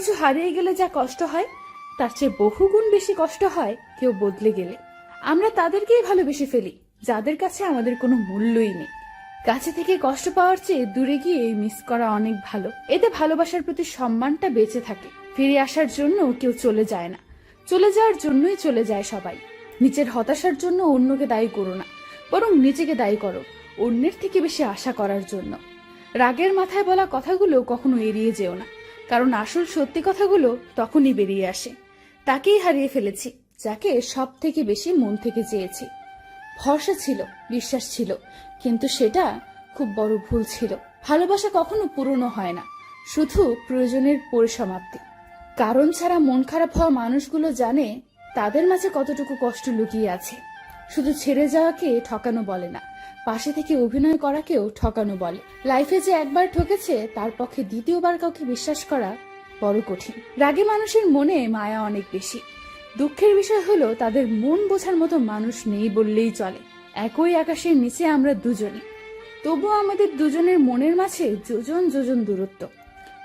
কিছু হারিয়ে গেলে যা কষ্ট হয়, তার চেয়ে বহুগুণ বেশি কষ্ট হয় কেউ বদলে গেলে। আমরা তাদেরকেই ভালোবেসে ফেলি, যাদের কাছে আমাদের কোনো মূল্যই নেই। কাছে থেকে কষ্ট পাওয়ার চেয়ে দূরে গিয়ে মিস করা অনেক ভালো। এতে ভালোবাসার প্রতি সম্মানটা বেঁচে থাকে। ফিরে আসার জন্য কেউ চলে যায় না। চলে যাওয়ার জন্যই চলে যায় সবাই। নিজের হতাশার জন্য অন্যকে দায়ী করো না, বরং নিজেকে দায়ী করো, অন্যের থেকে বেশি আশা করার জন্য। রাগের মাথায় বলা কথাগুলো কখনো এড়িয়ে যেও না। কারণ আসল সত্যি কথাগুলো তখনই বেরিয়ে আসে। তাকেই হারিয়ে ফেলেছি, যাকে সব থেকে বেশি মন থেকে চেয়েছি। ভরসা ছিল, বিশ্বাস ছিল, কিন্তু সেটা খুব বড় ভুল ছিল। ভালোবাসা কখনো পুরনো হয় না, শুধু প্রয়োজনের পরিসমাপ্তি। কারণ ছাড়া মন খারাপ হওয়া মানুষগুলো জানে তাদের মাঝে কতটুকু কষ্ট লুকিয়ে আছে। শুধু ছেড়ে যাওয়াকে ঠকানো বলে না, পাশে থেকে অভিনয় করাকেও ঠকানো বলে। লাইফে যে একবার ঠকেছে, তার পক্ষে দ্বিতীয়বার কাউকে বিশ্বাস করা বড় কঠিন। রাগে মানুষের মনে মায়া অনেক বেশি। দুঃখের বিষয় হলো, তাদের মন বোঝার মতো মানুষ নেই বললেই চলে। একই আকাশের নিচে আমরা দুজনই। তবুও আমাদের দুজনের মনের মাঝে যোজন যোজন দূরত্ব।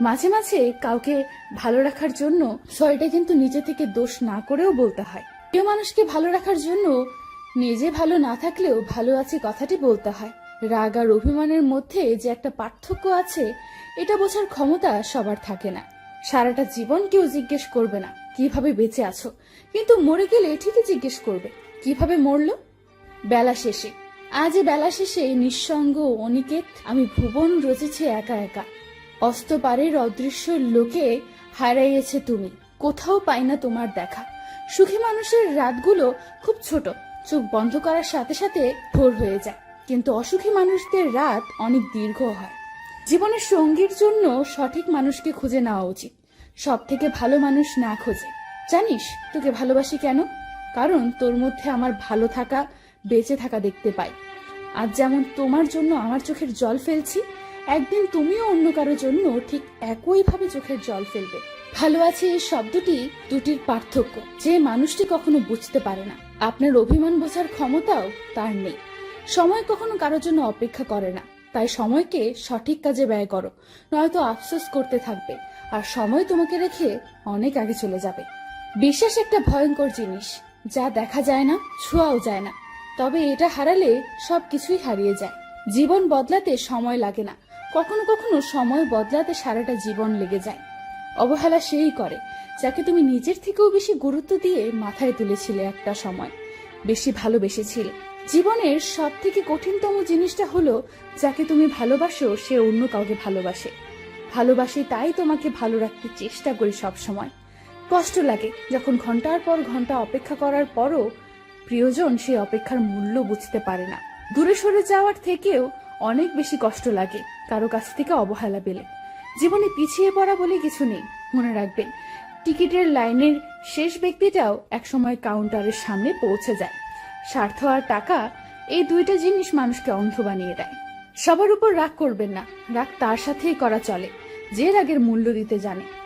মাঝে মাঝে কাউকে ভালো রাখার জন্য সয়টা কিন্তু নিজে থেকে দোষ না করেও বলতে হয়। কেউ মানুষকে ভালো রাখার জন্য নিজে ভালো না থাকলেও ভালো আছে কথাটি বলতে হয়। রাগ আর অভিমানের মধ্যে যে একটা পার্থক্য আছে, এটা বোঝার ক্ষমতা সবার থাকে না। সারাটা জীবন কেউ জিজ্ঞেস করবে না, কীভাবে বেঁচে আছো? কিন্তু মরে গেলে ঠিকই জিজ্ঞেস করবে, কীভাবে মরলো? বেলা শেষে। আজ বেলা শেষে নিঃসঙ্গ অনিকেত, আমি ভুবন রচেছে একা একা। অস্তপারের অদৃশ্য লোকে হারাইয়েছে তুমি, কোথাও পাই না তোমার দেখা। সুখী মানুষের রাতগুলো খুব ছোট চোখ বন্ধ করার সাথে সাথে ভোর হয়ে যায়। কিন্তু অসুখী মানুষদের রাত অনেক দীর্ঘ হয়। জীবনের সঙ্গীর জন্য সঠিক মানুষকে খুঁজে নেওয়া উচিত। সব থেকে ভালো মানুষ না খোঁজে। জানিস, তোকে ভালোবাসি কেন? কারণ তোর মধ্যে আমার ভালো থাকা, বেঁচে থাকা দেখতে পাই। আজ যেমন তোমার জন্য আমার চোখের জল ফেলছি, একদিন তুমিও অন্য কারোর জন্য ঠিক একইভাবে চোখের জল ফেলবে। ভালো আছে এই শব্দটি দুটির পার্থক্য। যে মানুষটি কখনো বুঝতে পারে না। আপনার অভিমান বোঝার ক্ষমতাও তার নেই। সময় কখনো কারোর জন্য অপেক্ষা করে না। তাই সময়কে সঠিক কাজে ব্যয় করো, নয়তো আফসোস করতে থাকবে। আর সময় তোমাকে রেখে অনেক আগে চলে যাবে। বিশ্বাস একটা ভয়ঙ্কর জিনিস, যা দেখা যায় না, ছোঁয়াও যায় না। তবে এটা হারালে সব কিছুই হারিয়ে যায়। জীবন বদলাতে সময় লাগে না। কখনো কখনো সময় বদলাতে সারাটা জীবন লেগে যায়। অবহেলা সেই করে, যাকে তুমি নিজের থেকেও বেশি গুরুত্ব দিয়ে মাথায় তুলেছিলে একটা সময়। বেশি ভালোবেসেছিলে। জীবনের সব থেকে কঠিনতম জিনিসটা হলো যাকে তুমি ভালোবাসো, সে অন্য কাউকে ভালোবাসে। ভালোবাসি তাই তোমাকে ভালো রাখতে চেষ্টা করি সব সময় কষ্ট লাগে যখন ঘণ্টার পর ঘণ্টা অপেক্ষা করার পরও প্রিয়জন সেই অপেক্ষার মূল্য বুঝতে পারে না। দূরে সরে যাওয়ার থেকেও অনেক বেশি কষ্ট লাগে, কারও কাছ থেকে অবহেলা পেলে। জীবনে পিছিয়ে পড়া বলে কিছু নেই, মনে রাখবেন। টিকিটের লাইনের শেষ ব্যক্তিটাও একসময় কাউন্টারের সামনে পৌঁছে যায়। স্বার্থ আর টাকা এই দুইটা জিনিস মানুষকে অন্ধ বানিয়ে দেয়। সবার উপর রাগ করবেন না, রাগ তার সাথেই করা চলে, যে রাগের মূল্য দিতে জানে।